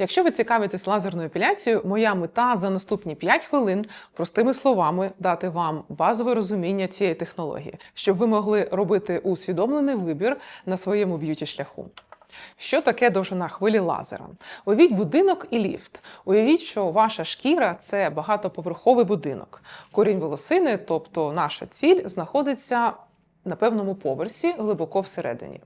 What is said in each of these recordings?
Якщо ви цікавитесь лазерною епіляцією, моя мета за наступні 5 хвилин простими словами дати вам базове розуміння цієї технології, щоб ви могли робити усвідомлений вибір на своєму б'юті шляху. Що таке довжина хвилі лазера? Уявіть будинок і ліфт. Уявіть, що ваша шкіра це багатоповерховий будинок. Корінь волосини, тобто наша ціль, знаходиться на певному поверсі глибоко всередині.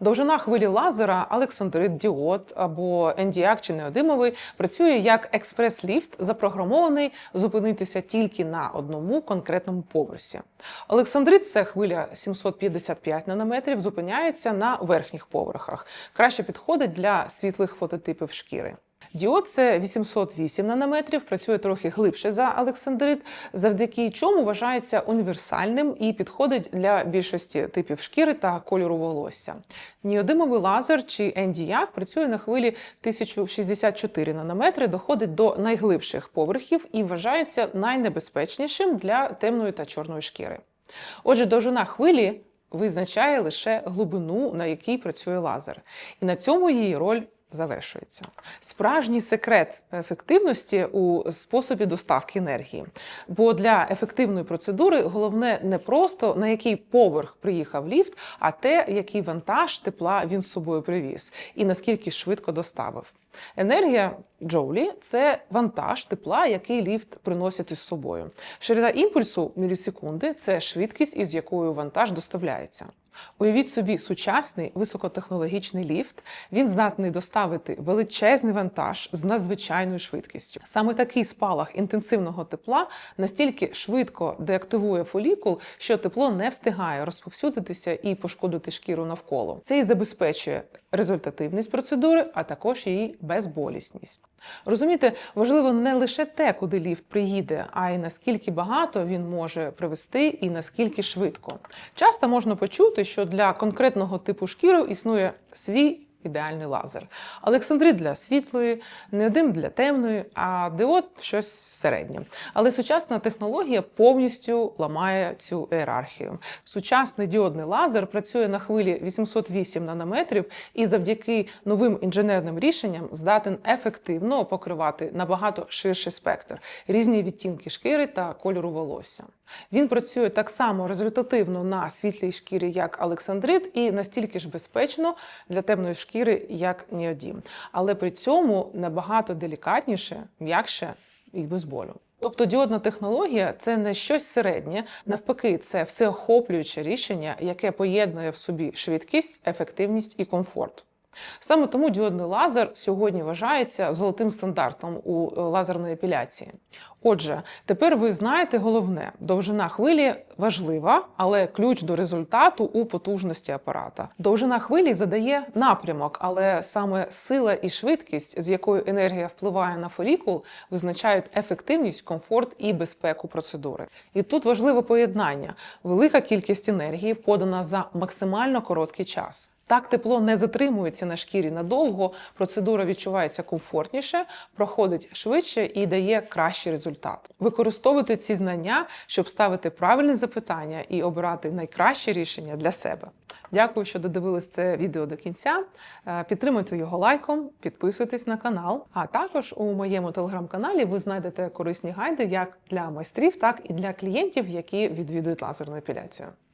Довжина хвилі лазера, Олександрит, діод або NDIAC чи неодимовий працює як експрес-ліфт, запрограмований зупинитися тільки на одному конкретному поверсі. Олександрит це хвиля 755 нанометрів, зупиняється на верхніх поверхах. Краще підходить для світлих фототипів шкіри. Діод це 808 нанометрів, працює трохи глибше за Олександрит, завдяки чому вважається універсальним і підходить для більшості типів шкіри та кольору волосся. Ніодимовий лазер чи NDIAC працює на хвилі 1064 нанометри, доходить до найглибших поверхів і вважається найнебезпечнішим для темної та чорної шкіри. Отже, довжина хвилі визначає лише глибину, на якій працює лазер, і на цьому її роль завершується. Справжній секрет ефективності у способі доставки енергії. Бо для ефективної процедури головне не просто на який поверх приїхав ліфт, а те, який вантаж тепла він з собою привіз, і наскільки швидко доставив. Енергія джоулі це вантаж тепла, який ліфт приносить із собою. Ширина імпульсу мілісекунди це швидкість, із якою вантаж доставляється. Уявіть собі сучасний високотехнологічний ліфт. Він здатний доставити величезний вантаж з надзвичайною швидкістю. Саме такий спалах інтенсивного тепла настільки швидко деактивує фолікул, що тепло не встигає розповсюдитися і пошкодити шкіру навколо. Це і забезпечує результативність процедури, а також її безболісність. Розумієте, важливо не лише те, куди ліфт приїде, а й наскільки багато він може привезти і наскільки швидко. Часто можна почути, що для конкретного типу шкіри існує свій ідеальний лазер. Олександрит для світлої, неодим для темної, а диод щось середнє. Але сучасна технологія повністю ламає цю ієрархію. Сучасний діодний лазер працює на хвилі 808 нанометрів і завдяки новим інженерним рішенням здатен ефективно покривати набагато ширший спектр, різні відтінки шкіри та кольору волосся. Він працює так само результативно на світлій шкірі, як Олександрит, і настільки ж безпечно для темної шкіри, як Неодім. Але при цьому набагато делікатніше, м'якше і без болю. Тобто діодна технологія це не щось середнє, навпаки, це всеохоплююче рішення, яке поєднує в собі швидкість, ефективність і комфорт. Саме тому діодний лазер сьогодні вважається золотим стандартом у е, лазерної епіляції. Отже, тепер ви знаєте головне: довжина хвилі важлива, але ключ до результату у потужності апарата. Довжина хвилі задає напрямок, але саме сила і швидкість, з якою енергія впливає на фолікул, визначають ефективність, комфорт і безпеку процедури. І тут важливе поєднання: велика кількість енергії подана за максимально короткий час. Так тепло не затримується на шкірі надовго, процедура відчувається комфортніше, проходить швидше і дає кращий результат. Використовуйте ці знання, щоб ставити правильні запитання і обирати найкраще рішення для себе. Дякую, що додивились це відео до кінця. Е, Підтримуйте його лайком, підписуйтесь на канал. А також у моєму телеграм-каналі ви знайдете корисні гайди як для майстрів, так і для клієнтів, які відвідують лазерну епіляцію.